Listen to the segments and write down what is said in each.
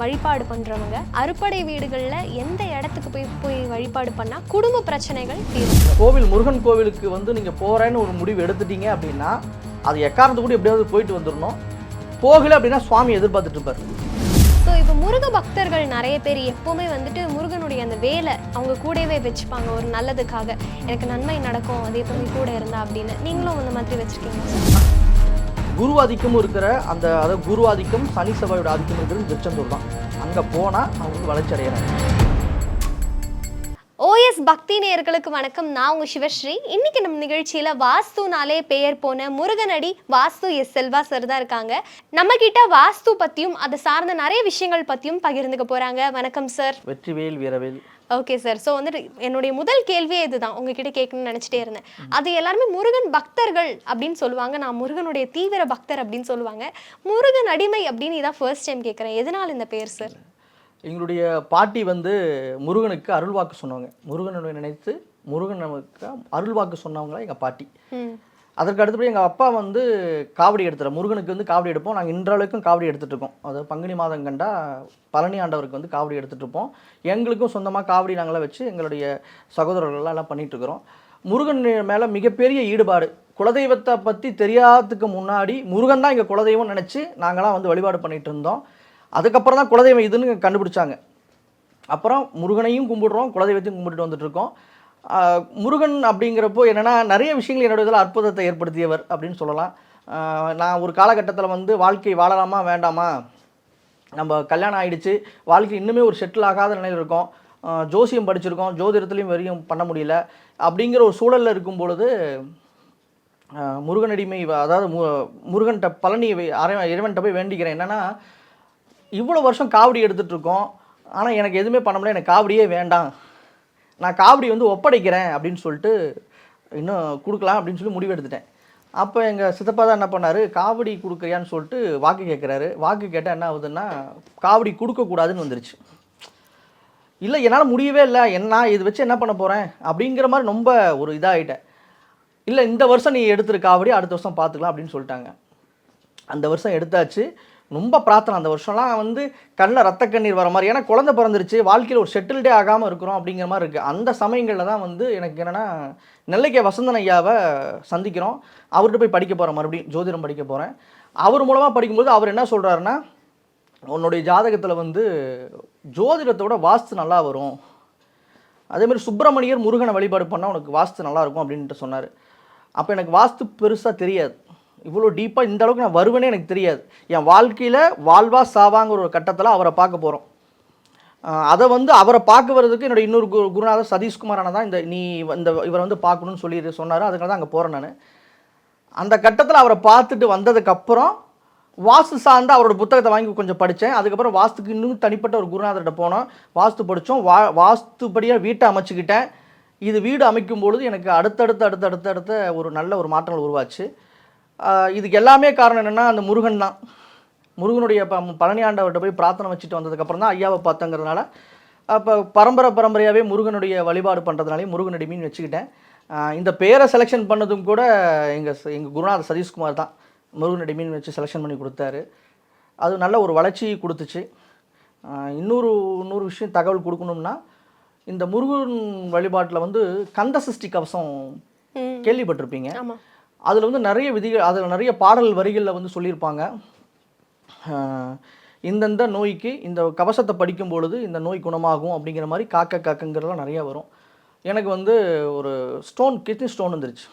வழிபாடு பண்ணுறவங்க அறுப்படை வீடுகளில் எந்த இடத்துக்கு போய் போய் வழிபாடு பண்ணால் குடும்ப பிரச்சனைகள் தீரும். கோவில் முருகன் கோவிலுக்கு வந்து நீங்கள் போகிறேன்னு ஒரு முடிவு எடுத்துட்டீங்க அப்படின்னா அது எக்காரணத்து கூட எப்படியாவது போயிட்டு வந்துடணும் போகல அப்படின்னா சுவாமி எதிர்பார்த்துட்டு இருப்பார். ஸோ இப்போ முருக பக்தர்கள் நிறைய பேர் எப்போவுமே வந்துட்டு முருகனுடைய அந்த வேலை அவங்க கூடவே வச்சுப்பாங்க ஒரு நல்லதுக்காக. எனக்கு நன்மை நடக்கும் அது எப்பவுமே கூட இருந்தா அப்படின்னு. நீங்களும் அந்த மாதிரி வச்சுருக்கீங்க குரு ஆதிக்கமும் இருக்கிற அந்த அதாவது குரு ஆதிக்கம் சனி செவ்வாயோட ஆதிக்கம் இருக்கிறது திருச்செந்தூர் தான். அங்கே போனால் அவங்களுக்கு வளர்ச்சி அடைகிறாங்க ஓஎஸ் பக்தி நேயர்களுக்கு வணக்கம். நான் உங்க சிவஸ்ரீ. இன்னைக்கு நம்ம நிகழ்ச்சியில வாஸ்துனாலே பெயர் போன முருகனடி வாஸ்து எஸ் செல்வா சார் தான் இருக்காங்க. நம்ம கிட்ட வாஸ்து பத்தியும் அதை சார்ந்த நிறைய விஷயங்கள் பத்தியும் பகிர்ந்துக்க போறாங்க. வணக்கம் சார் வெற்றிவேல் வீரவேல். ஓகே சார் ஸோ வந்துட்டு என்னுடைய முதல் கேள்வியே இதுதான். உங்ககிட்ட கேட்கணும்னு நினச்சிட்டே இருந்தேன். அது எல்லாருமே முருகன் பக்தர்கள் அப்படின்னு சொல்லுவாங்க. நான் முருகனுடைய தீவிர பக்தர் அப்படின்னு சொல்லுவாங்க. முருகன் அடிமை அப்படின்னு இதான் ஃபர்ஸ்ட் டைம் கேட்குறேன். எதனால் இந்த பேர் சார் எங்களுடைய பாட்டி வந்து முருகனுக்கு அருள்வாக்கு சொன்னவங்க. முருகனை நினைத்து முருகன் நமக்கு அருள்வாக்கு சொன்னவங்க எங்கள் பாட்டி. அதற்கு அடுத்தபடி எங்கள் அப்பா வந்து காவடி எடுத்துகிற முருகனுக்கு வந்து காவடி எடுப்போம். நாங்கள் இன்றளவுக்கும் காவடி எடுத்துகிட்டு இருக்கோம். அதாவது பங்குனி மாதம் கண்டா பழனி ஆண்டவருக்கு வந்து காவடி எடுத்துகிட்டு இருப்போம். எங்களுக்கும் சொந்தமாக காவடி நாங்களாம் வச்சு எங்களுடைய சகோதரர்கள்லாம் எல்லாம் பண்ணிகிட்ருக்குறோம் முருகன் மேலே மிகப்பெரிய ஈடுபாடு. குலதெய்வத்தை பற்றி தெரியாததுக்கு முன்னாடி முருகன் தான் எங்கள் குலதெய்வம் நினச்சி நாங்களாம் வந்து வழிபாடு பண்ணிகிட்டு இருந்தோம். அதுக்கப்புறம் தான் குலதெய்வம் இதுன்னு கண்டுபிடிச்சாங்க. அப்புறம் முருகனையும் கும்பிடுறோம் குலதெய்வத்தையும் கும்பிட்டுட்டு வந்துட்டுருக்கோம் முருகன் அப்படிங்கிறப்போ என்னென்னா நிறைய விஷயங்கள் என்னோட இதில் அற்புதத்தை ஏற்படுத்தியவர் அப்படின்னு சொல்லலாம். நான் ஒரு காலகட்டத்தில் வந்து வாழ்க்கை வாழலாமா வேண்டாமா? நம்ம கல்யாணம் ஆகிடுச்சு வாழ்க்கை இன்னுமே ஒரு செட்டில் ஆகாத நிலையில் இருக்கோம். ஜோசியம் படிச்சிருக்கோம் ஜோதிடத்துலையும் வரையும் பண்ண முடியல. அப்படிங்கிற ஒரு சூழலில் இருக்கும் பொழுது முருகனடிமை அதாவது மு முருகன்கிட்ட பழனி இறைவன்கிட்ட போய் வேண்டிக்கிறேன். என்னென்னா இவ்வளோ வருஷம் காவடி எடுத்துகிட்ருக்கோம் ஆனால் எனக்கு எதுவுமே பண்ண முடியல எனக்கு காவடியே வேண்டாம். நான் காவடி வந்து ஒப்படைக்கிறேன் அப்படின்னு சொல்லிட்டு இன்னும் கொடுக்கலாம் அப்படின்னு சொல்லி முடிவு எடுத்துட்டேன் அப்போ எங்கள் சித்தப்பா தான் என்ன பண்ணார்? காவடி கொடுக்குறியான்னு சொல்லிட்டு வாக்கு கேட்குறாரு வாக்கு கேட்டால் என்ன ஆகுதுன்னா காவடி கொடுக்கக்கூடாதுன்னு வந்துருச்சு. இல்லை என்னால் முடியவே இல்லை. என்ன இது வச்சு என்ன பண்ண போகிறேன் அப்படிங்கிற மாதிரி ரொம்ப ஒரு இதாகிட்டேன் இல்லை இந்த வருஷம் நீ எடுத்துரு காவடி அடுத்த வருஷம் பார்த்துக்கலாம் அப்படின்னு சொல்லிட்டாங்க. அந்த வருஷம் எடுத்தாச்சு. ரொம்ப பிரார்த்தனை. அந்த வருஷம்லாம் வந்து கண்ணில் ரத்த கண்ணீர் வர மாதிரி. ஏன்னா குழந்தை பிறந்துருச்சு. வாழ்க்கையில் ஒரு செட்டில்டே ஆகாமல் இருக்கிறோம் அப்படிங்கிற மாதிரி இருக்குது அந்த சமயங்களில் தான் வந்து எனக்கு என்னென்னா நெல்லைக்கே வசந்தன் ஐயாவை சந்திக்கிறோம். அவர்கிட்ட போய் படிக்க போகிறேன் மறுபடியும் ஜோதிடம் படிக்க போகிறேன் அவர் மூலமாக படிக்கும்போது அவர் என்ன சொல்கிறாருன்னா உன்னுடைய ஜாதகத்தில் வந்து ஜோதிடத்தோட வாஸ்து நல்லா வரும். அதேமாதிரி சுப்பிரமணியர் முருகனை வழிபாடு பண்ணால் உனக்கு வாஸ்து நல்லாயிருக்கும் அப்படின்ட்டு சொன்னார். அப்போ எனக்கு வாஸ்து பெருசாக தெரியாது. இவ்வளோ டீப்பாக இந்த அளவுக்கு நான் வருவேனே எனக்கு தெரியாது. என் வாழ்க்கையில் வாழ்வா சாவாங்கிற ஒரு கட்டத்தில் அவரை பார்க்க போகிறோம் அதை வந்து அவரை பார்க்க வர்றதுக்கு என்னோட இன்னொரு குரு குருநாதர் சதீஷ்குமாரான தான் இந்த நீ இந்த இவரை வந்து பார்க்கணும்னு சொல்லி சொன்னார். அதுக்காக தான் அங்கே போகிறேன் நான். அந்த கட்டத்தில் அவரை பார்த்துட்டு வந்ததுக்கப்புறம் வாஸ்து சார்ந்த அவரோட புத்தகத்தை வாங்கி கொஞ்சம் படித்தேன் அதுக்கப்புறம் வாஸ்துக்கு இன்னும் தனிப்பட்ட ஒரு குருநாதர்கிட்ட போனோம். வாஸ்து படித்தோம் வா வாஸ்துபடியாக வீட்டை அமைச்சுக்கிட்டேன். இது வீடு அமைக்கும் பொழுது எனக்கு அடுத்தடுத்து அடுத்தடுத்து அடுத்த ஒரு நல்ல ஒரு மாற்றங்கள் உருவாச்சு. இதுக்கு எல்லாமே காரணம் என்னென்னா அந்த முருகன் தான். முருகனுடைய ப பழனி ஆண்டவர்கிட்ட போய் பிரார்த்தனை வச்சுட்டு வந்ததுக்கப்புறம் தான் ஐயாவை பார்த்தங்கிறதுனால அப்போ பரம்பரை பரம்பரையாகவே முருகனுடைய வழிபாடு பண்ணுறதுனாலே முருகனுடைய மீன் வச்சுக்கிட்டேன். இந்த பேரை செலெக்ஷன் பண்ணதும் கூட எங்கள் எங்கள் குருநாதர் சதீஷ்குமார் தான் முருகனுடைய மீன் வச்சு செலெக்ஷன் பண்ணி கொடுத்தாரு. அது நல்ல ஒரு வளர்ச்சி கொடுத்துச்சு. இன்னொரு இன்னொரு விஷயம் தகவல் கொடுக்கணும்னா இந்த முருகன் வழிபாட்டில் வந்து கந்த சஷ்டி கவசம் கேள்விப்பட்டிருப்பீங்க. அதில் வந்து நிறைய விதிகள் அதில் நிறைய பாடல் வரிகளில் வந்து சொல்லியிருப்பாங்க. இந்தந்த நோய்க்கு இந்த கவசத்தை படிக்கும் பொழுது இந்த நோய் குணமாகும் அப்படிங்கிற மாதிரி காக்க காக்கங்கிறதெல்லாம் நிறையா வரும். எனக்கு வந்து ஒரு ஸ்டோன் கிட்னி ஸ்டோன் வந்துருச்சு.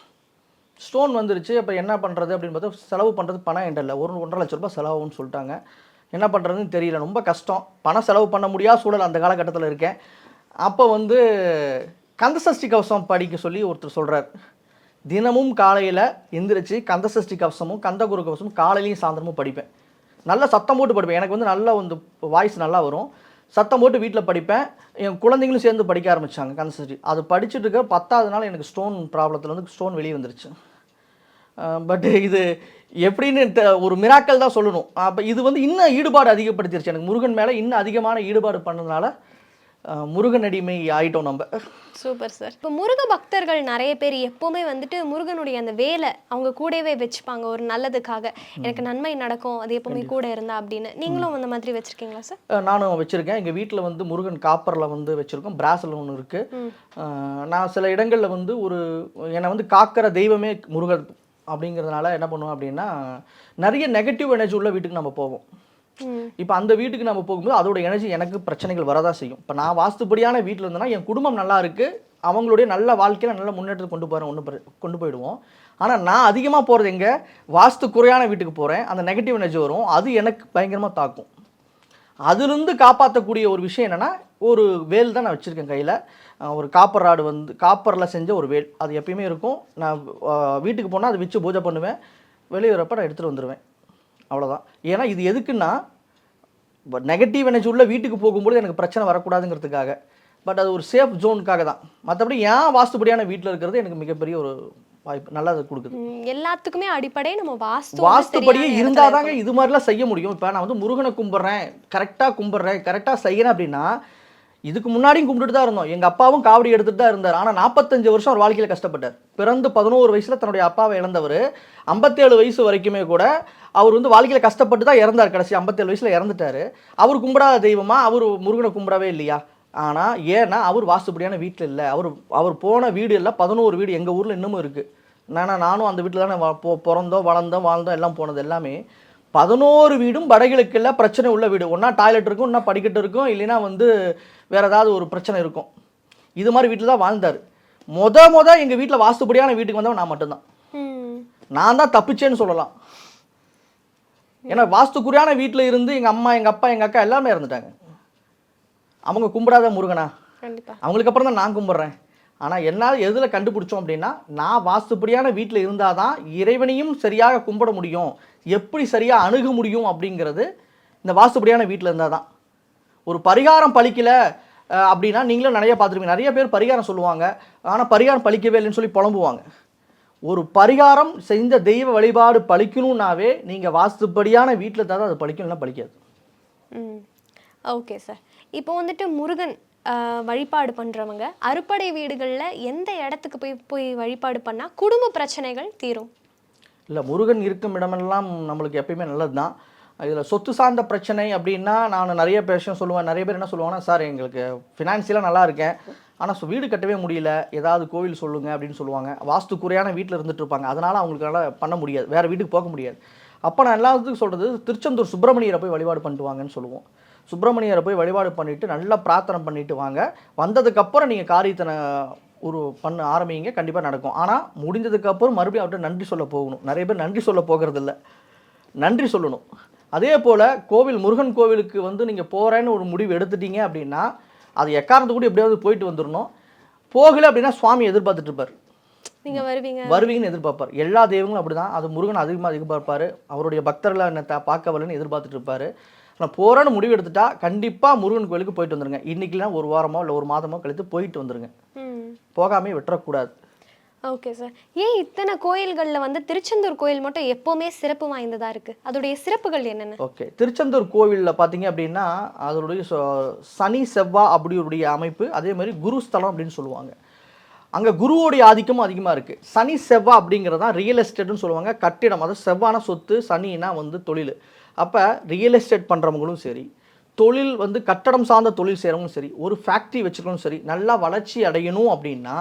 ஸ்டோன் வந்துருச்சு அப்போ என்ன பண்ணுறது அப்படின்னு பார்த்தா செலவு பண்ணுறது பணம் என்கிட்ட இல்லை. ஒரு ஒன்றரை லட்ச ரூபாய் செலவுன்னு சொல்லிட்டாங்க. என்ன பண்ணுறதுன்னு தெரியல. ரொம்ப கஷ்டம். பணம் செலவு பண்ண முடியாத சூழல் அந்த காலகட்டத்தில் இருக்கேன். அப்போ வந்து கந்தசஷ்டி கவசம் படிக்க சொல்லி ஒருத்தர் சொல்கிறார் தினமும் காலையில் எந்திரிச்சு கந்தசஷ்டி கவசமும் கந்தகுரு கவசமும் காலையிலையும் சாயந்தரமும் படிப்பேன். நல்ல சத்தம் போட்டு படிப்பேன். எனக்கு வந்து நல்ல வந்து வாய்ஸ் நல்லா வரும். சத்தம் போட்டு வீட்டில் படிப்பேன். என் குழந்தைங்களும் சேர்ந்து படிக்க ஆரம்பித்தாங்க கந்தசஷ்டி அது படிச்சுட்டு இருக்க பத்தாவது நாள் எனக்கு ஸ்டோன் ப்ராப்ளத்தில் வந்து ஸ்டோன் வெளியே வந்துருச்சு. பட் இது எப்படின்னு தெ- ஒரு மிராக்கல் தான் சொல்லணும். அப்போ இது வந்து இன்னும் ஈடுபாடு அதிகப்படுத்திருச்சு. எனக்கு முருகன் மேலே இன்னும் அதிகமான ஈடுபாடு பண்ணதுனால அஹ், முருகன் அடிமை ஆயிட்டோம் நம்ம. Super sir. இப்போ முருக பக்தர்கள் நிறைய பேர் எப்பவுமே வந்துட்டு முருகனுடைய அந்த வேலை அவங்க கூடவே வச்சுப்பாங்க ஒரு நல்லதுக்காக. எனக்கு நன்மை நடக்கும் அது எப்பவுமே கூட இருந்தா அப்படின்னு. நீங்களும் அந்த மாதிரி வச்சிருக்கீங்களா சார்? நானும் வச்சுருக்கேன். எங்கள் வீட்டில் வந்து முருகன் காப்பரில் வந்து வச்சுருக்கோம். பிராஸில் ஒன்று இருக்குது நான் சில இடங்களில் வந்து ஒரு என்னை வந்து காக்கிற தெய்வமே முருகன் அப்படிங்கிறதுனால என்ன பண்ணுவோம் அப்படின்னா நிறைய நெகட்டிவ் எனர்ஜி உள்ள வீட்டுக்கு நம்ம போவோம். இப்போ அந்த வீட்டுக்கு நம்ம போகும்போது அதோட எனர்ஜி எனக்கு பிரச்சனைகள் வரதான் செய்யும். இப்போ நான் வாஸ்துப்படியான வீட்டில் இருந்தேன்னா என் குடும்பம் நல்லா இருக்குது அவங்களுடைய நல்ல வாழ்க்கையில் நல்ல முன்னேற்றத்தை கொண்டு போகிறேன் ஒன்று கொண்டு போயிடுவோம். ஆனால் நான் அதிகமாக போகிறது எங்கே? வாஸ்து குறையான வீட்டுக்கு போகிறேன் அந்த நெகட்டிவ் எனர்ஜி வரும். அது எனக்கு பயங்கரமாக தாக்கும். அதுலேருந்து காப்பாற்றக்கூடிய ஒரு விஷயம் என்னென்னா ஒரு வேல் தான் நான் வச்சுருக்கேன் கையில். ஒரு காப்பர் ராடு வந்து காப்பரில் செஞ்ச ஒரு வேல். அது எப்பயுமே இருக்கும். நான் வீட்டுக்கு போனால் அதை வச்சு பூஜை பண்ணுவேன். வெளியே வரப்போ நான் எடுத்துகிட்டு வந்துடுவேன் அவ்வளோதான் ஏன்னா இது எதுக்குன்னா நெகட்டிவ் எனர்ஜி உள்ள வீட்டுக்கு போகும்போது எனக்கு பிரச்சனை வரக்கூடாதுங்கிறதுக்காக. பட் அது ஒரு சேஃப் ஜோனுக்காக தான். மற்றபடி ஏன் வாஸ்துபடியான வீட்டில் இருக்கிறது எனக்கு மிகப்பெரிய ஒரு வாய்ப்பு நல்லா அது கொடுக்குது எல்லாத்துக்குமே அடிப்படை நம்ம வாஸ்து வாஸ்துபடியே இருந்தால் தாங்க இது மாதிரிலாம் செய்ய முடியும். இப்போ நான் வந்து முருகனை கும்பிட்றேன் கரெக்டாக கும்பிட்றேன் கரெக்டாக செய்யறேன் அப்படின்னா இதுக்கு முன்னாடியும் கும்பிட்டுட்டு தான் இருந்தோம். எங்கள் அப்பாவும் காவடி எடுத்துகிட்டு தான் இருந்தார். ஆனால் நாற்பத்தஞ்சு வருஷம் அவர் வாழ்க்கையில் கஷ்டப்பட்டார். பிறந்து பதினோரு வயசில் தன்னுடைய அப்பாவை இழந்தவர். ஐம்பத்தேழு வயசு வரைக்குமே கூட அவர் வந்து வாழ்க்கையில் கஷ்டப்பட்டு தான் இறந்தார். கடைசி ஐம்பத்தேழு வயசில் இறந்துட்டாரு. அவர் கும்பிடாத தெய்வமாக அவர் முருகனை கும்பிடவே இல்லையா? ஆனால் ஏன்னா அவர் வாஸ்துபடியான வீட்டில் இல்லை. அவர் அவர் போன வீடு எல்லாம் பதினோரு வீடு எங்கள் ஊரில் இன்னமும் இருக்குது நானா நானும் அந்த வீட்டில் தானே பிறந்தோம் வளர்ந்தோம் வாழ்ந்தோம் எல்லாம் போனது எல்லாமே. பதினோரு வீடும் வடகிழக்கு எல்லாம் பிரச்சனை உள்ள வீடு. ஒன்றா டாய்லெட் இருக்கும் ஒன்றா படிக்கட்டு இருக்கும் இல்லைன்னா வந்து வேற ஏதாவது ஒரு பிரச்சனை இருக்கும். இது மாதிரி வீட்டில் தான் வாழ்ந்தார். மொத மொத எங்கள் வீட்டில் வாஸ்துபடியான வீட்டுக்கு வந்தவன் நான் மட்டும்தான். நான் தான் தப்பிச்சேன்னு சொல்லலாம். ஏன்னா வாஸ்துக்குறியான வீட்டில் இருந்து எங்கள் அம்மா எங்கள் அப்பா எங்கள் அக்கா எல்லாமே இறந்துட்டாங்க. அவங்க கும்பிடாத முருகனா? அவங்களுக்கு அப்புறம் தான் நான் கும்பிட்றேன். ஆனால் என்னால் எதில் கண்டுபிடிச்சோம் அப்படின்னா நான் வாஸ்துப்படியான வீட்டில் இருந்தால் தான் இறைவனையும் சரியாக கும்பிட முடியும். எப்படி சரியாக அணுக முடியும் அப்படிங்கிறது இந்த வாஸ்துப்படியான வீட்டில் இருந்தால் தான் ஒரு பரிகாரம் பழிக்கலை அப்படின்னா நீங்களும் நிறைய பார்த்துருப்பீங்க. நிறைய பேர் பரிகாரம் சொல்லுவாங்க. ஆனால் பரிகாரம் பழிக்கவே இல்லைன்னு சொல்லி புலம்புவாங்க. ஒரு பரிகாரம் செஞ்ச தெய்வ வழிபாடு பழிக்கணும்னாவே நீங்கள் வாஸ்துப்படியான வீட்டில் இருந்தால் தான் அது பழிக்கணும்னா பழிக்காது. Okay sir. இப்போ வந்துட்டு முருகன் வழிபாடு பண்ணுறவங்க அறுப்படை வீடுகளில் எந்த இடத்துக்கு போய் போய் வழிபாடு பண்ணால் குடும்ப பிரச்சனைகள் தீரும்? இல்லை முருகன் இருக்கும் இடமெல்லாம் நம்மளுக்கு எப்பயுமே நல்லது தான் இதில் சொத்து சார்ந்த பிரச்சனை அப்படின்னா நான் நிறைய விஷயம் சொல்லுவேன். நிறைய பேர் என்ன சொல்லுவாங்கன்னா சார் எங்களுக்கு ஃபினான்சியலாக நல்லா இருக்கேன். ஆனால் வீடு கட்டவே முடியல. ஏதாவது கோவில் சொல்லுங்கள் அப்படின்னு சொல்லுவாங்க. வாஸ்து குறையான வீட்டில் இருந்துட்டு இருப்பாங்க. அதனால் அவங்களுக்கால பண்ண முடியாது. வேறு வீட்டுக்கு போக முடியாது. அப்போ நான் எல்லாத்துக்கும் சொல்கிறது திருச்செந்தூர் சுப்பிரமணியரை போய் வழிபாடு பண்ணிட்டு வாங்கன்னு சொல்லுவோம். சுப்பிரமணியரை போய் வழிபாடு பண்ணிவிட்டு நல்லா பிரார்த்தனை பண்ணிவிட்டு வாங்க. வந்ததுக்கப்புறம் நீங்கள் காரியத்தை ஒரு பண்ண ஆரம்பிங்க கண்டிப்பாக நடக்கும். ஆனால் முடிஞ்சதுக்கப்புறம் மறுபடியும் அவர்கிட்ட நன்றி சொல்ல போகணும். நிறைய பேர் நன்றி சொல்ல போகிறது இல்ல நன்றி சொல்லணும். அதே போல் கோவில் முருகன் கோவிலுக்கு வந்து நீங்கள் போகிறேன்னு ஒரு முடிவு எடுத்துட்டீங்க அப்படின்னா அது எக்காரணத்து கூட எப்படியாவது போயிட்டு வந்துடணும் போகலை அப்படின்னா சுவாமி எதிர்பார்த்துட்டு இருப்பார். நீங்க வருவீங்க. வருவீங்கன்னு எதிர்பார்ப்பார். எல்லா தெய்வங்களும் அப்படிதான். அது முருகன் அதிகமாக எதிர்பார்ப்பாரு அவருடைய பக்தர்களை என்ன பார்க்க வரலன்னு எதிர்பார்த்துட்டு இருப்பாரு. ஆனால் போகிறேன்னு முடிவு எடுத்துட்டா கண்டிப்பாக முருகன் கோயிலுக்கு போயிட்டு வந்துருங்க. இன்னைக்குலாம் ஒரு வாரமோ இல்லை ஒரு மாதமோ கழித்து போயிட்டு வந்துருங்க. போகாமே விட்டுறக்கூடாது. Okay sir. ஏன் இத்தனை கோயில்களில் வந்து திருச்செந்தூர் கோயில் மட்டும் எப்போவுமே சிறப்பு வாய்ந்ததா இருக்கு? அதோடைய சிறப்புகள் என்னென்ன? ஓகே. திருச்செந்தூர் கோவிலில் பார்த்தீங்க அப்படின்னா அதனுடைய சனி செவ்வாய் அப்படியுடைய அமைப்பு அதே மாதிரி குரு ஸ்தலம் அப்படின்னு சொல்லுவாங்க. அங்கே குருவோடைய ஆதிக்கமும் அதிகமாக இருக்குது சனி செவ்வாய் அப்படிங்கிறது தான் ரியல் எஸ்டேட்னு சொல்லுவாங்க. கட்டிடம் அதாவது செவ்வான சொத்து சனினா வந்து தொழில். அப்போ ரியல் எஸ்டேட் பண்ணுறவங்களும் சரி தொழில் வந்து கட்டடம் சார்ந்த தொழில் செய்கிறவங்களும் சரி ஒரு ஃபேக்ட்ரி வச்சுருக்கணும் சரி நல்லா வளர்ச்சி அடையணும் அப்படின்னா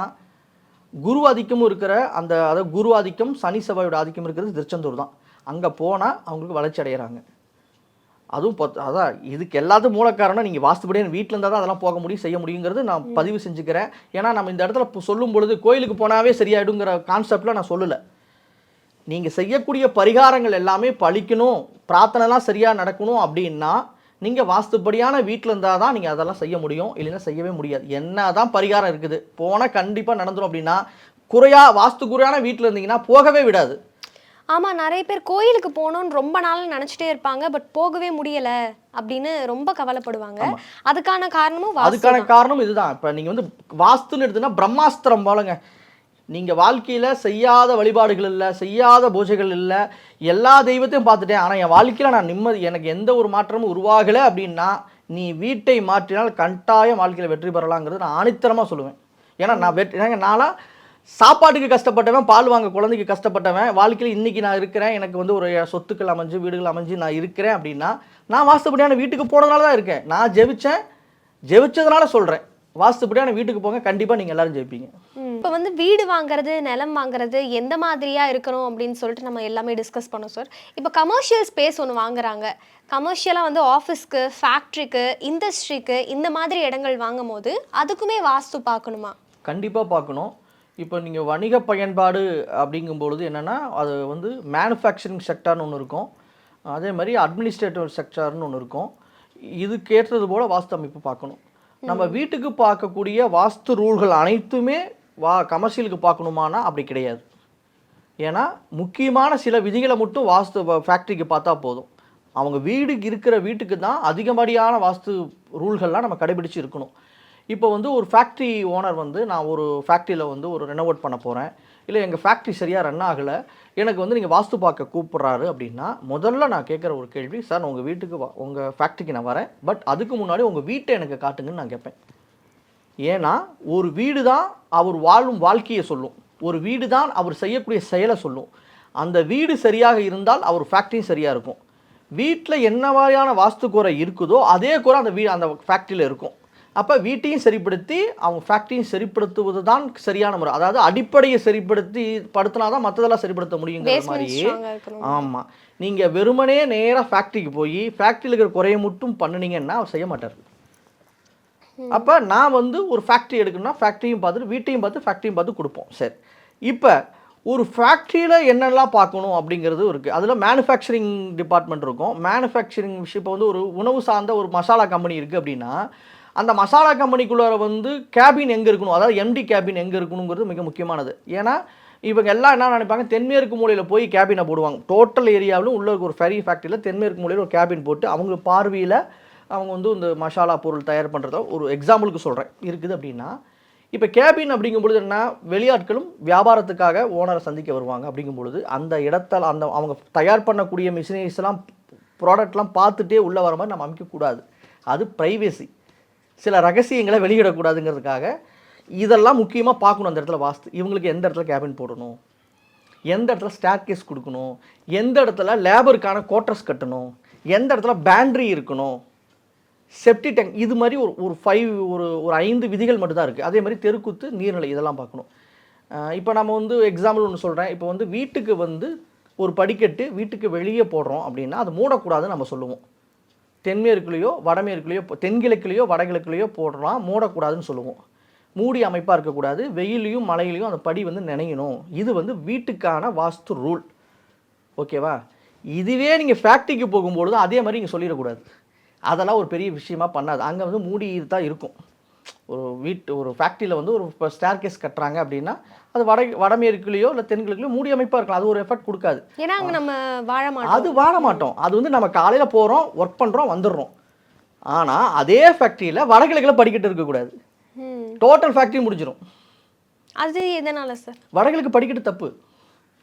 குரு ஆதிக்கமும் இருக்கிற அந்த அதாவது குரு ஆதிக்கம் சனி செவ்வாயோட ஆதிக்கம் இருக்கிறது திருச்செந்தூர் தான். அங்கே போனால் அவங்களுக்கு வளர்ச்சி அடைகிறாங்க அதுவும் பத் அதான் இதுக்கு எல்லாத்துக்கும் மூல காரணம் நீங்கள் வாஸ்துபடியான வீட்டில் இருந்தால் தான் அதெல்லாம் போக முடியும் செய்ய முடியுங்கிறது நான் பதிவு செஞ்சுக்கிறேன். ஏன்னா நம்ம இந்த இடத்துல இப்போ சொல்லும் பொழுது கோயிலுக்கு போனாவே சரியாயிடுங்கிற கான்செப்டில் நான் சொல்லலை. நீங்கள் செய்யக்கூடிய பரிகாரங்கள் எல்லாமே பழிக்கணும் பிரார்த்தனைலாம் சரியாக நடக்கணும் அப்படின்னா நீங்கள் வாஸ்துபடியான வீட்டில் இருந்தால் தான் நீங்கள் அதெல்லாம் செய்ய முடியும். இல்லைன்னா செய்யவே முடியாது. என்ன தான் பரிகாரம் இருக்குது. போனால் கண்டிப்பாக நடந்துரும் அப்படின்னா குறையா வாஸ்து குறையான வீட்டில் இருந்தீங்கன்னா போகவே விடாது. ஆமா நிறைய பேர் கோயிலுக்கு போகணும்னு ரொம்ப நாள் நினைச்சிட்டே இருப்பாங்க. பட் போகவே முடியல அப்படின்னு ரொம்ப கவலைப்படுவாங்க. அதுக்கான காரணமும் அதுக்கான காரணம் இதுதான். இப்போ நீங்கள் வந்து வாஸ்துன்னு எடுத்தீங்கன்னா பிரம்மாஸ்திரம் போலங்க. நீங்கள் வாழ்க்கையில் செய்யாத வழிபாடுகள் இல்லை செய்யாத பூஜைகள் இல்லை எல்லா தெய்வத்தையும் பார்த்துட்டேன். ஆனால் என் வாழ்க்கையில் நான் நிம்மதி எனக்கு எந்த ஒரு மாற்றமும் உருவாகலை அப்படின்னா நீ வீட்டை மாற்றினால் கட்டாயம் வாழ்க்கையில் வெற்றி பெறலாங்கிறது நான் ஆணித்தரமாக சொல்லுவேன். ஏன்னா நான் வெற்றி ஏன்னா நானாக சாப்பாட்டுக்கு கஷ்டப்பட்டவன் பால் வாங்க குழந்தைக்கு கஷ்டப்பட்டவன். வாழ்க்கையில் இன்றைக்கி நான் இருக்கிறேன். எனக்கு வந்து ஒரு சொத்துக்கள் அமைஞ்சு வீடுகள் அமைஞ்சு நான் இருக்கிறேன் அப்படின்னா நான் வாஸ்துப்படியான வீட்டுக்கு போனதுனால தான் இருக்கேன். நான் ஜெபித்தேன் ஜெபிச்சதுனால சொல்கிறேன் வாஸ்துப்படியான வீட்டுக்கு போங்க கண்டிப்பாக நீங்கள் எல்லாரும் ஜெயிப்பீங்க இப்போ வந்து வீடு வாங்குறது நிலம் வாங்குறது எந்த மாதிரியா இருக்கணும் அப்படின்னு சொல்லிட்டு நம்ம எல்லாமே டிஸ்கஸ் பண்ணோம் சார் இப்போ கமர்ஷியல் ஸ்பேஸ் ஒன்று வாங்குறாங்க. கமர்ஷியலாக வந்து ஆஃபீஸ்க்கு ஃபேக்ட்ரிக்கு இண்டஸ்ட்ரிக்கு இந்த மாதிரி இடங்கள் வாங்கும் போது அதுக்குமே வாஸ்து பார்க்கணுமா? கண்டிப்பாக பார்க்கணும். இப்போ நீங்கள் வணிக பயன்பாடு அப்படிங்கும் பொழுது என்னென்னா அது வந்து மேனுஃபேக்சரிங் செக்டார்னு ஒன்று இருக்கும். அதே மாதிரி அட்மினிஸ்ட்ரேட்டிவ் செக்டார்னு ஒன்று இருக்கும். இதுக்கு ஏற்றது போல் வாஸ்து அமைப்பு பார்க்கணும். நம்ம வீட்டுக்கு பார்க்கக்கூடிய வாஸ்து ரூல்கள் அனைத்துமே வா கமர்ஷியலுக்கு பார்க்கணுமானா அப்படி கிடையாது. ஏன்னா முக்கியமான சில விதிகளை மட்டும் வாஸ்து ஃபேக்ட்ரிக்கு பார்த்தா போதும். அவங்க வீடு இருக்கிற வீட்டுக்கு தான் அதிகப்படியான வாஸ்து ரூல்கள்லாம் நம்ம கடைபிடிச்சு இருக்கணும். இப்போ வந்து ஒரு ஃபேக்ட்ரி ஓனர் வந்து நான் ஒரு ஃபேக்ட்ரியில் வந்து ஒரு ரெனோவேட் பண்ண போகிறேன் இல்லை எங்கள் ஃபேக்ட்ரி சரியாக ரன் ஆகலை. எனக்கு வந்து நீங்கள் வாஸ்து பார்க்க கூப்பிட்றாரு அப்படின்னா முதல்ல நான் கேட்குற ஒரு கேள்வி சார் உங்கள் வீட்டுக்கு வா உங்கள் ஃபேக்ட்ரிக்கு நான் வரேன். பட் அதுக்கு முன்னாடி உங்கள் வீட்டை எனக்கு காட்டுங்கன்னு நான் கேட்பேன். ஏன்னா ஒரு வீடு தான் அவர் வாழும் வாழ்க்கையை சொல்லும். ஒரு வீடு தான் அவர் செய்யக்கூடிய செயலை சொல்லும். அந்த வீடு சரியாக இருந்தால் அவர் ஃபேக்ட்ரியும் சரியாக இருக்கும். வீட்டில் என்ன மாதிரியான வாஸ்து குறை இருக்குதோ அதே குறை அந்த வீ அந்த ஃபேக்ட்ரியில் இருக்கும். அப்போ வீட்டையும் சரிப்படுத்தி அவங்க ஃபேக்ட்ரியும் சரிப்படுத்துவது தான் சரியான முறை. அதாவது அடிப்படையை சரிப்படுத்தி படுத்தினா தான் மற்றதெல்லாம் சரிப்படுத்த முடியுங்கிற மாதிரி. ஆமாம் நீங்கள் வெறுமனே நேராக ஃபேக்ட்ரிக்கு போய் ஃபேக்ட்ரியில் இருக்கிற குறையை மட்டும் பண்ணுனீங்கன்னா அவர் செய்ய மாட்டார். அப்போ நான் வந்து ஒரு ஃபேக்ட்ரி எடுக்கணும்னா ஃபேக்ட்ரியும் பார்த்துட்டு வீட்டையும் பார்த்து ஃபேக்ட்ரியும் பார்த்து கொடுப்போம். சரி. இப்போ ஒரு ஃபேக்ட்ரியில் என்னெல்லாம் பார்க்கணும் அப்படிங்கிறது இருக்குது அதில் மேனுஃபேக்சரிங் டிபார்ட்மெண்ட் இருக்கும். மேனுஃபேக்சரிங் விஷயம் இப்போ வந்து ஒரு உணவு சார்ந்த ஒரு மசாலா கம்பெனி இருக்குது அப்படின்னா அந்த மசாலா கம்பெனிக்குள்ளார வந்து கேபின் எங்கே இருக்கணும்? அதாவது எம்டி கேபின் எங்கே இருக்கணுங்கிறது மிக முக்கியமானது. ஏன்னா இவங்க எல்லாம் என்ன நினைப்பாங்க? தென்மேற்கு மூலையில் போய் கேபினை போடுவாங்க. டோட்டல் ஏரியாவிலும் உள்ள ஒரு ஃபெரி ஃபேக்ட்ரியில் தென்மேற்கு மூலையில் ஒரு கேபின் போட்டு அவங்க பார்வையில் அவங்க வந்து இந்த மசாலா பொருள் தயார் பண்ணுறத ஒரு எக்ஸாம்பிளுக்கு சொல்கிறேன் இருக்குது அப்படின்னா இப்போ கேபின் அப்படிங்கும் பொழுது என்ன வெளியாட்களும் வியாபாரத்துக்காக ஓனரை சந்திக்க வருவாங்க அப்படிங்கும் பொழுது அந்த இடத்துல அந்த அவங்க தயார் பண்ணக்கூடிய மிஷினரிஸ்லாம் ப்ராடக்ட்லாம் பார்த்துட்டே உள்ளே வர மாதிரி நம்ம அமைக்கக்கூடாது. அது ப்ரைவேசி சில ரகசியங்களை வெளியிடக்கூடாதுங்கிறதுக்காக இதெல்லாம் முக்கியமாக பார்க்கணும் அந்த இடத்துல வாஸ்து. இவங்களுக்கு எந்த இடத்துல கேபின் போடணும்? எந்த இடத்துல ஸ்டார் கேஸ் கொடுக்கணும்? எந்த இடத்துல லேபருக்கான கோட்டர்ஸ் கட்டணும்? எந்த இடத்துல பேண்ட்ரி இருக்கணும்? செப்டி டேங்க் இது மாதிரி ஒரு ஒரு ஃபைவ் ஒரு ஒரு ஐந்து விதிகள் மட்டும் தான் இருக்குது அதே மாதிரி தெருக்குத்து நீர்நிலை இதெல்லாம் பார்க்கணும். இப்போ நம்ம வந்து எக்ஸாம்பிள் ஒன்று சொல்கிறேன் இப்போ வந்து வீட்டுக்கு வந்து ஒரு படிக்கட்டு வீட்டுக்கு வெளியே போடுறோம் அப்படின்னா அது மூடக்கூடாதுன்னு நம்ம சொல்லுவோம். தென்மேற்குலேயோ வடமேற்குலேயோ தென்கிழக்குலேயோ வடகிழக்குலேயோ போடலாம் மூடக்கூடாதுன்னு சொல்லுவோம். மூடி அமைப்பாக இருக்கக்கூடாது. வெயிலையும் மழையிலையும் அந்த படி வந்து நினையணும். இது வந்து வீட்டுக்கான வாஸ்து ரூல். ஓகேவா? இதுவே நீங்கள் ஃபேக்ட்ரிக்கு போகும்பொழுது அதே மாதிரி நீங்கள் சொல்லிடக்கூடாது. அதெல்லாம் ஒரு பெரிய விஷயமா பண்ணாது. அங்கே வந்து மூடி தான் இருக்கும். ஒரு வீட்டு ஒரு ஃபேக்ட்ரியில் வந்து ஒரு இப்போ ஸ்டேர் கேஸ் கட்டுறாங்க அப்படின்னா அது வட வடமேற்குலேயோ இல்லை தென்கிழக்குலையோ மூடி அமைப்பாக இருக்கலாம். அது ஒரு எஃபெக்ட் கொடுக்காது. ஏன்னா அங்க நம்ம வாழ மாட்டோம். அது வாழ மாட்டோம். அது வந்து நம்ம காலையில் போகிறோம் ஒர்க் பண்ணுறோம் வந்துடுறோம். ஆனால் அதே ஃபேக்ட்ரியில் வடகிழக்கில் படிக்கட்டு இருக்கக்கூடாது. டோட்டல் ஃபேக்ட்ரி முடிஞ்சிடும் அது எதனால சார் வடகிழக்கு படிக்கட்டு தப்பு.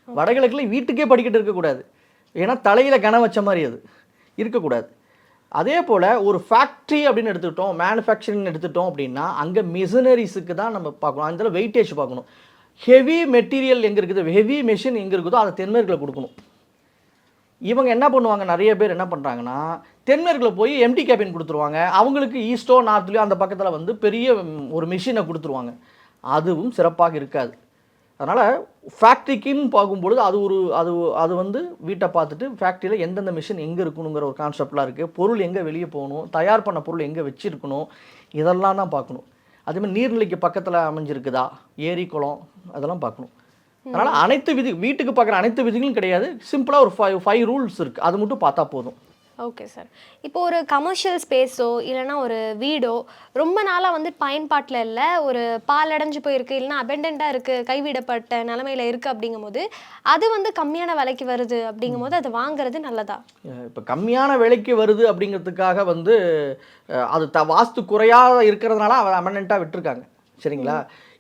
வடகிழக்குல வீட்டுக்கே படிக்கட்டு இருக்கக்கூடாது ஏன்னா தலையில் கனம் வச்ச மாதிரி அது. இருக்கக்கூடாது. அதே போல் ஒரு ஃபேக்ட்ரி அப்படின்னு எடுத்துக்கிட்டோம் மேனுஃபேக்சரிங் எடுத்துட்டோம் அப்படின்னா அங்கே மிஷினரிஸுக்கு தான் நம்ம பார்க்கணும். அந்த வெயிட்டேஜ் பார்க்கணும். ஹெவி மெட்டீரியல் எங்கே இருக்குது? ஹெவி மெஷின் எங்கே இருக்குதோ அதை தென்மேற்கில் கொடுக்கணும். இவங்க என்ன பண்ணுவாங்க? நிறைய பேர் என்ன பண்ணுறாங்கன்னா தென்மேற்கில் போய் எம்டி கேபின் கொடுத்துருவாங்க. அவங்களுக்கு ஈஸ்டோ நார்த்லேயோ அந்த பக்கத்தில் வந்து பெரிய ஒரு மிஷினை கொடுத்துருவாங்க. அதுவும் சிறப்பாக இருக்காது. அதனால் ஃபேக்ட்ரிக்குன்னு பார்க்கும்பொழுது அது ஒரு அது அது வந்து வீட்டை பார்த்துட்டு ஃபேக்ட்ரியில் எந்தெந்த மிஷின் எங்கே இருக்கணுங்கிற ஒரு கான்செப்ட்லாம் இருக்குது பொருள் எங்கே வெளியே போகணும் தயார் பண்ண பொருள் எங்கே வச்சிருக்கணும் இதெல்லாம் தான் பார்க்கணும். அதேமாதிரி நீர்நிலைக்கு பக்கத்தில் அமைஞ்சிருக்குதா? ஏரி குளம் அதெல்லாம் பார்க்கணும். அதனால் அனைத்து விதி வீட்டுக்கு பார்க்குற அனைத்து விதிகளும் கிடையாது. சிம்பிளாக ஒரு ஃபைவ் ஃபைவ் ரூல்ஸ் இருக்குது அது மட்டும் பார்த்தா போதும். ஓகே சார் இப்போ ஒரு கமர்ஷியல் ஸ்பேஸோ இல்லைன்னா ஒரு வீடோ ரொம்ப நாளாக வந்து பயன்பாட்டில் இல்லை ஒரு பாலடைஞ்சு போயிருக்கு இல்லைன்னா அபெண்டண்ட்டாக இருக்குது கைவிடப்பட்ட நிலமையில் இருக்குது அப்படிங்கும்போது அது வந்து கம்மியான விலைக்கு வருது அப்படிங்கும்போது அது வாங்குறது நல்லதா? இப்போ கம்மியான விலைக்கு வருது அப்படிங்கிறதுக்காக வந்து அது த வாஸ்து குறையாக இருக்கிறதுனால அவன் அபெண்டண்ட்டாக விட்டுருக்காங்க. சரிங்களா?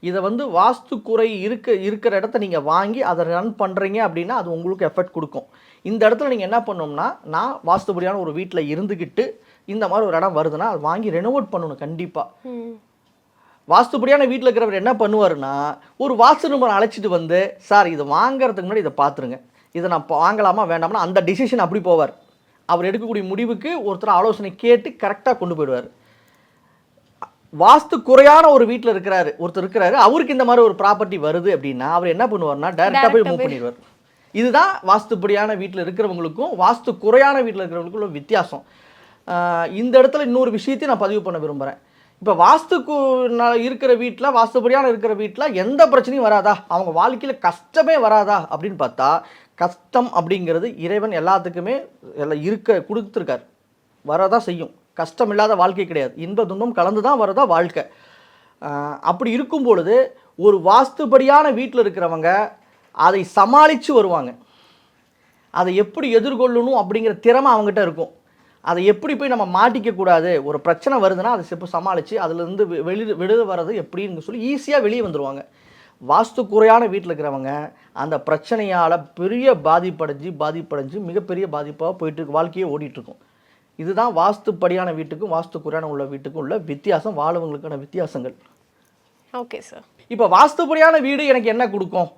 இதை வந்து வாஸ்து குறை இருக்க இருக்கிற இடத்த நீங்கள் வாங்கி அதை ரன் பண்ணுறீங்க அப்படின்னா அது உங்களுக்கு எஃபெக்ட் கொடுக்கும். இந்த இடத்துல நீங்கள் என்ன பண்ணணும்னா நான் வாஸ்துபடியான ஒரு வீட்டில் இருந்துக்கிட்டு இந்த மாதிரி ஒரு இடம் வருதுன்னா அது வாங்கி ரெனோவேட் பண்ணணும் கண்டிப்பாக வாஸ்துபடியான வீட்டில் இருக்கிறவர் என்ன பண்ணுவாருன்னா ஒரு வாஸ்து நிபுணர் அழைச்சிட்டு வந்து சார் இது வாங்குறதுக்கு முன்னாடி இதை பார்த்துருங்க இதை நான் வாங்கலாமா வேண்டாம்னா அந்த டிசிஷன் அப்படி போவார். அவர் எடுக்கக்கூடிய முடிவுக்கு ஒருத்தர் ஆலோசனை கேட்டு கரெக்டாக கொண்டு போயிடுவார். வாஸ்து குறையான ஒரு வீட்டில் இருக்கிறாரு ஒருத்தர் இருக்கிறாரு அவருக்கு இந்த மாதிரி ஒரு ப்ராப்பர்ட்டி வருது அப்படின்னா அவர் என்ன பண்ணுவார்னா டைரெக்டாக போய் மூவ் பண்ணிடுவார். இதுதான் வாஸ்துப்படியான வீட்டில் இருக்கிறவங்களுக்கும் வாஸ்து குறையான வீட்டில் இருக்கிறவங்களுக்கும் உள்ள வித்தியாசம். இந்த இடத்துல இன்னொரு விஷயத்தையும் நான் பதிவு பண்ண விரும்புகிறேன் இப்போ வாஸ்துக்கு இருக்கிற வீட்டில் வாஸ்துப்படியான இருக்கிற வீட்டில் எந்த பிரச்சனையும் வராதா? அவங்க வாழ்க்கையில் கஷ்டமே வராதா? அப்படின்னு பார்த்தா கஷ்டம் அப்படிங்கிறது இறைவன் எல்லாத்துக்குமே எல்லாம் இருக்க கொடுத்துருக்கார். வரதான் செய்யும். கஷ்டம் இல்லாத வாழ்க்கை கிடையாது. இன்ப துன்பம் கலந்து தான் வரதா வாழ்க்கை. அப்படி இருக்கும் பொழுது ஒரு வாஸ்துபடியான வீட்டில் இருக்கிறவங்க அதை சமாளித்து வருவாங்க. அதை எப்படி எதிர்கொள்ளணும் அப்படிங்கிற திறமை அவங்ககிட்ட இருக்கும். அதை எப்படி போய் நம்ம மாட்டிக்க கூடாது? ஒரு பிரச்சனை வருதுன்னா அதை செப்பு சமாளித்து அதுலேருந்து வெளி விடுதலை வர்றது எப்படின்னு சொல்லி ஈஸியாக வெளியே வந்துடுவாங்க வாஸ்து குறையான வீட்டில் இருக்கிறவங்க அந்த பிரச்சனையால் பெரிய பாதிப்படைஞ்சு பாதிப்படைஞ்சு மிகப்பெரிய பாதிப்பாக போயிட்டுருக்கு வாழ்க்கையே ஓடிட்டுருக்கும் இருக்கும். இதுதான் வாஸ்துப்படியான வீட்டுக்கும் வாஸ்து குறையான உள்ள வீட்டுக்கும் உள்ள வித்தியாசம் வாழவங்களுக்கான வித்தியாசங்கள். ஓகே சார் இப்போ வாஸ்துப்படியான வீடு எனக்கு என்ன கொடுக்கும்?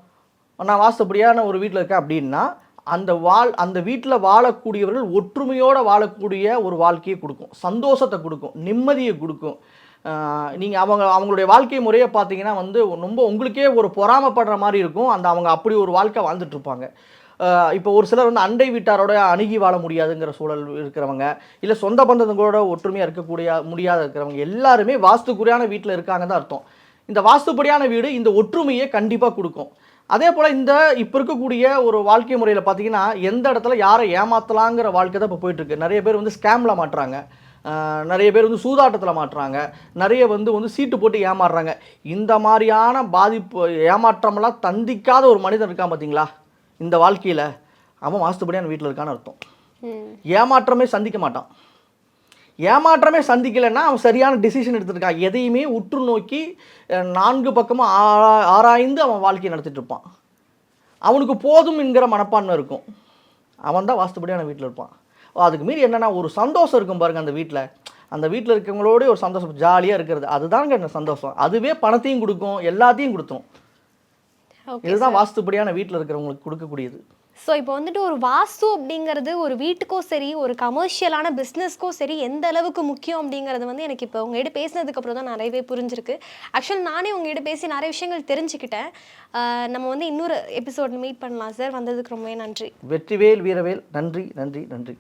நான் வாஸ்துப்படியான ஒரு வீட்டில் இருக்கேன் அப்படின்னா அந்த வாழ் அந்த வீட்டில் வாழக்கூடியவர்கள் ஒற்றுமையோடு வாழக்கூடிய ஒரு வாழ்க்கையை கொடுக்கும். சந்தோஷத்தை கொடுக்கும் நிம்மதியை கொடுக்கும். நீங்கள் அவங்க அவங்களுடைய வாழ்க்கை முறையை பார்த்தீங்கன்னா வந்து ரொம்ப உங்களுக்கே ஒரு பொறாமைப்படுற மாதிரி இருக்கும். அந்த அவங்க அப்படி ஒரு வாழ்க்கை வாழ்ந்துட்டு இருப்பாங்க. ஆஹ் இப்போ ஒரு சிலர் வந்து அண்டை வீட்டாரோட அணுகி வாழ முடியாதுங்கிற சூழல் இருக்கிறவங்க இல்லை சொந்த பந்தங்களோட ஒற்றுமையாக இருக்கக்கூடிய முடியாத இருக்கிறவங்க எல்லாருமே வாஸ்துக்குறையான வீட்டில் இருக்காங்க தான் அர்த்தம். இந்த வாஸ்துப்படியான வீடு இந்த ஒற்றுமையை கண்டிப்பாக கொடுக்கும். அதே போல் இந்த இப்போ இருக்கக்கூடிய ஒரு வாழ்க்கை முறையில் பார்த்தீங்கன்னா எந்த இடத்துல யாரை ஏமாற்றலாங்கிற வாழ்க்கை தான் இப்போ போயிட்டுருக்கு. நிறைய பேர் வந்து ஸ்கேமில் மாட்டுறாங்க. நிறைய பேர் வந்து சூதாட்டத்தில் மாட்டுறாங்க. நிறைய வந்து வந்து சீட்டு போட்டு ஏமாறுறாங்க. இந்த மாதிரியான பாதிப்பு ஏமாற்றமெல்லாம் தந்திக்காத ஒரு மனிதன் இருக்கான் பார்த்தீங்களா இந்த வாழ்க்கையில் அவன் வாஸ்துபடியான வீட்டில் இருக்கான்னு அர்த்தம். ஏமாற்றமே சந்திக்க மாட்டான். ஏமாற்றமே சந்திக்கலைன்னா அவன் சரியான டிசிஷன் எடுத்திருக்கான். எதையுமே உற்று நோக்கி நான்கு பக்கமும் ஆரா- ஆராய்ந்து அவன் வாழ்க்கையை நடத்திட்டு இருப்பான். அவனுக்கு போதும் என்கிற மனப்பான்மை இருக்கும். அவன் தான் வாஸ்துபடியான வீட்டில் இருப்பான். அதுக்கு மீறி என்னன்னா ஒரு சந்தோஷம் இருக்கும் பாருங்க அந்த வீட்டில் அந்த வீட்டில் இருக்கவங்களோடய ஒரு சந்தோஷம் ஜாலியாக இருக்கிறது. அதுதாங்க என்ன சந்தோஷம். அதுவே பணத்தையும் கொடுக்கும் எல்லாத்தையும் கொடுத்துரும். இதுதான் வாஸ்துபடியான வீட்டில் இருக்கிறவங்களுக்கு கொடுக்கக்கூடியது. ஸோ இப்போ வந்துட்டு ஒரு வாஸ்து அப்படிங்கிறது ஒரு வீட்டுக்கும் சரி ஒரு கமர்ஷியலான பிஸ்னஸ்க்கும் சரி எந்த அளவுக்கு முக்கியம் அப்படிங்கிறது வந்து எனக்கு இப்போ உங்ககிட்ட பேசினதுக்கு அப்புறம் தான் நிறையவே புரிஞ்சிருக்கு. ஆக்சுவல் நானே உங்ககிட்ட பேசி நிறைய விஷயங்கள் தெரிஞ்சுக்கிட்டேன். நம்ம வந்து இன்னொரு எபிசோட் மீட் பண்ணலாம் சார் வந்ததுக்கு ரொம்பவே நன்றி. வெற்றிவேல் வீரவேல். நன்றி நன்றி நன்றி.